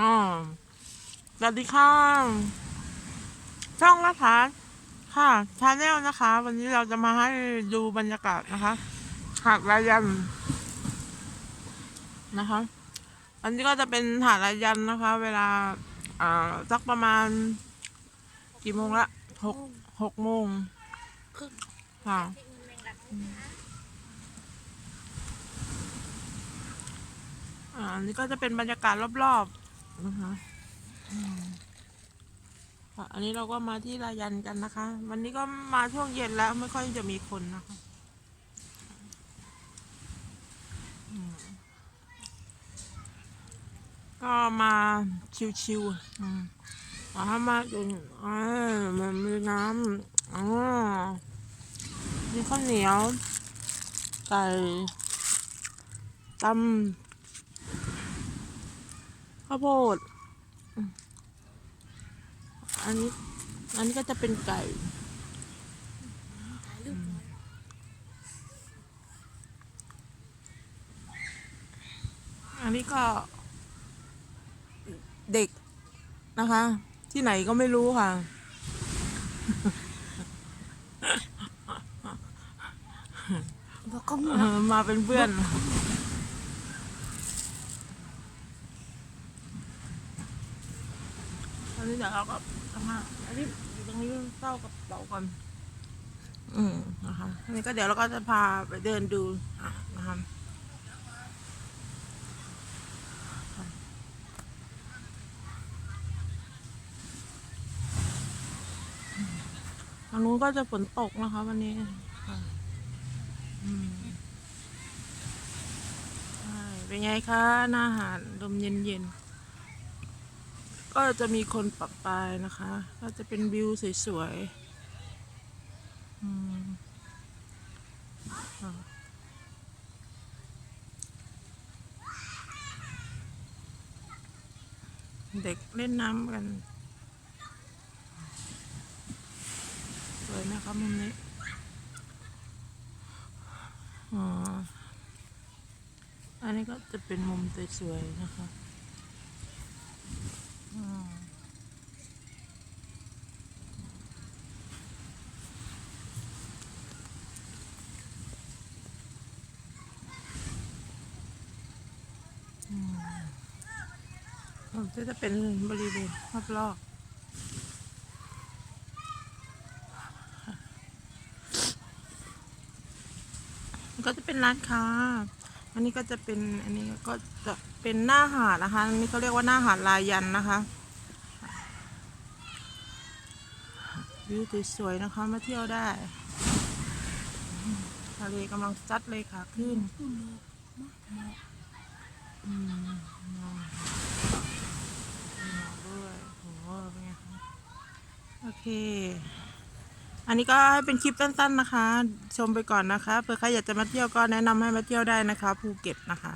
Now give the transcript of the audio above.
อ๋อสวัสดีค่ะช่องละทานค่ะชาแนลนะคะ วันนี้เราจะมาให้ดูบรรยากาศนะคะหาดรายันนะคะ อันนี้ก็จะเป็นหาดรายันนะคะ เวลา อ่าสักประมาณ กี่โมงละหกหกโมงครึ่งค่ะอันนี้ก็จะเป็นบรรยากาศรอบๆ นะคะอันนี้เราก็มาที่รายันกันนะคะ วันนี้ก็มาช่วงเย็นแล้วไม่ค่อยจะมีคนนะคะก็มาชิวๆอืมอ่ามาจนอ่ามันมีน้ำอ๋อมีข้าวเหนียวไก่ตำ ข้าวโพดอืมอันนี้ อันนี้ก็จะเป็นไก่ถ่ายรูปหน่อยอันนี้ก็ เด็กนะคะ ที่ไหนก็ไม่รู้ค่ะ บอกก็เออมาเป็นเพื่อน นนี้เดี๋ยวเราก็ทำมาอันนี้อยู่ตรงนี้เต้ากับเป๋าก่อนอืมนะคะอันนี้ก็เดี๋ยวเราก็จะพาไปเดินดูอะนะคะทางนู้นก็จะฝนตกนะคะวันนี้ค่ะอืมใช่เป็นไงคะหน้าหาดลมเย็นๆ ก็จะมีคนปรับปรายนะคะ ก็จะเป็นวิวสวยๆเด็กเล่นน้ำกัน สวยนะคะมุมนี้อ๋ออันนี้ก็จะเป็นมุมสวยๆนะคะอืมอืมอ๋อ ก็จะเป็นบริเวณรอบๆก็จะเป็นร้านค้า อันนี้ก็จะเป็น อันนี้ก็จะเป็นหน้าหาดนะคะ อันนี้เขาเรียกว่าหน้าหาดลายันนะคะ วิวสวยๆนะคะ มาเที่ยวได้ทะเลกำลังซัดเลยค่ะขึ้น โอเค อันนี้ก็ให้เป็นคลิปสั้น ๆ นะคะ ชมไปก่อนนะคะ เผื่อใครอยากจะมาเที่ยวก็แนะนำให้มาเที่ยวได้นะคะภูเก็ตนะคะ